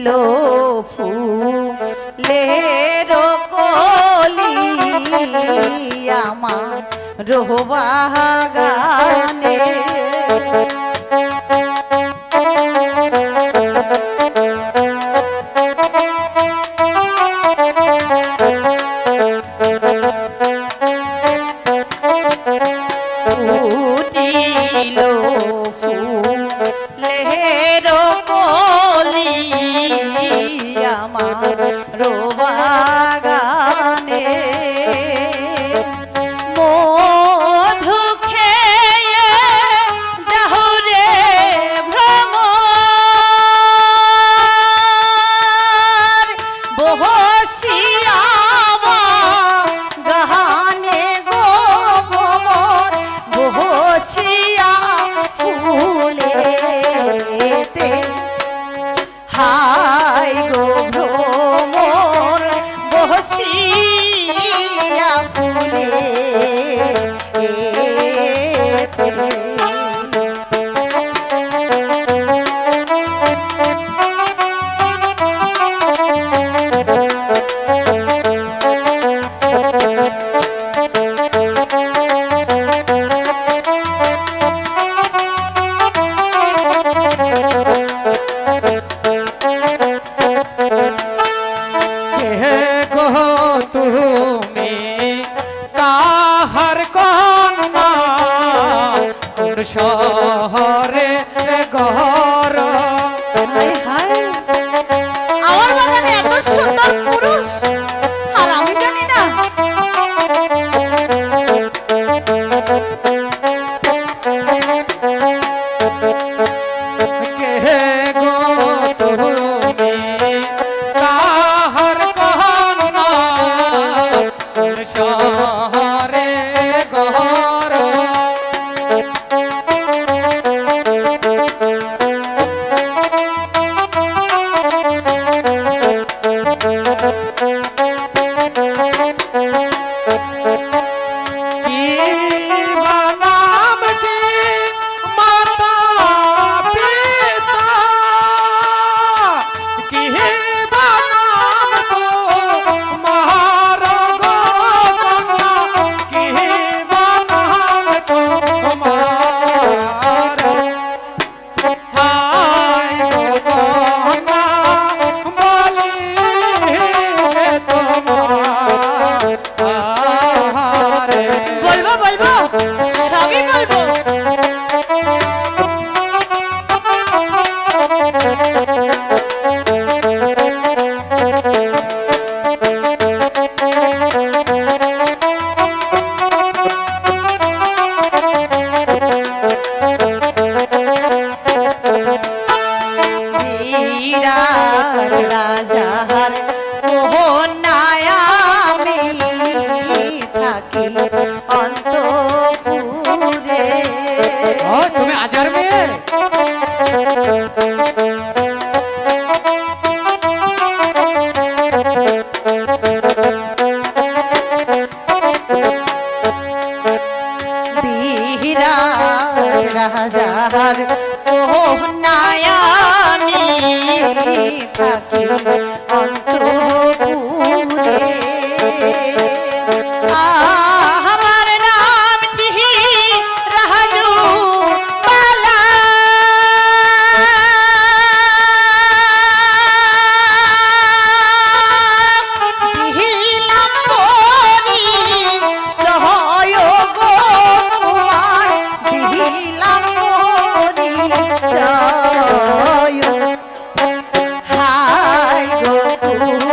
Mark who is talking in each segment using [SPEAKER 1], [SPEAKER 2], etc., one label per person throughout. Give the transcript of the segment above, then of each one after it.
[SPEAKER 1] ছিল ফুলের কলি আমার
[SPEAKER 2] রোহবা গানে শহরে
[SPEAKER 1] রাজার মোহনায় আমি থাকি অন্তপুরে।
[SPEAKER 2] ও তুমি আজার মেয়ে?
[SPEAKER 1] থাকি
[SPEAKER 2] অন্ত Oh,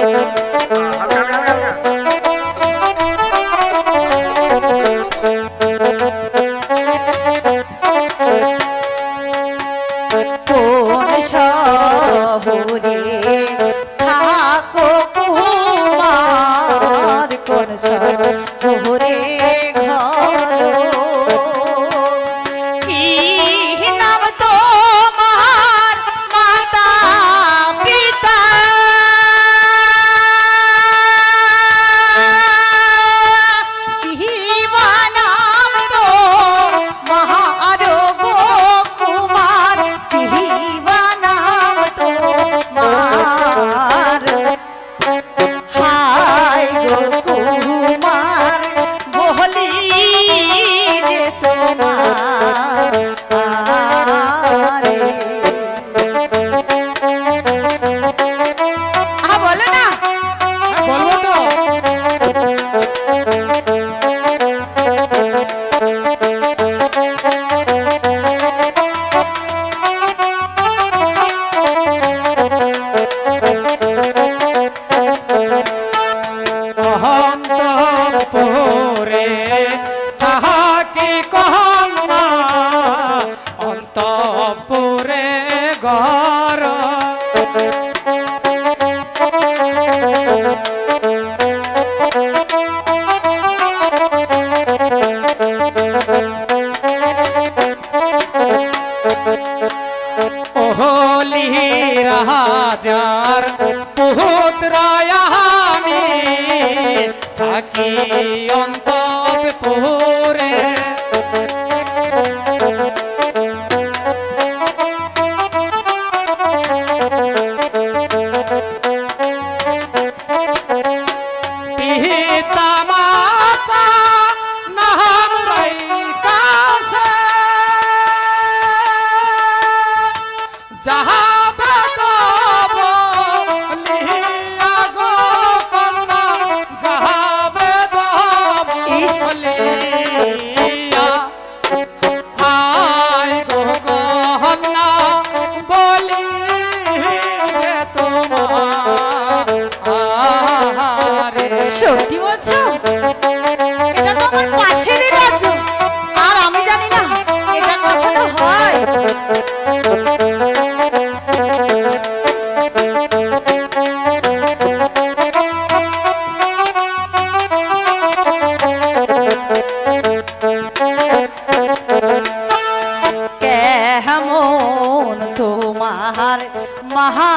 [SPEAKER 2] Thank you.
[SPEAKER 1] সত্যি বলছো? এটা তো আমার পাশেরই রাজ্য আর আমি জানি না এটা কখনো হয়।
[SPEAKER 2] মহা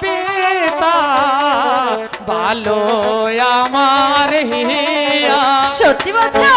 [SPEAKER 2] পিতা ভালো আমার হিয়া।
[SPEAKER 1] সত্যি বলছো?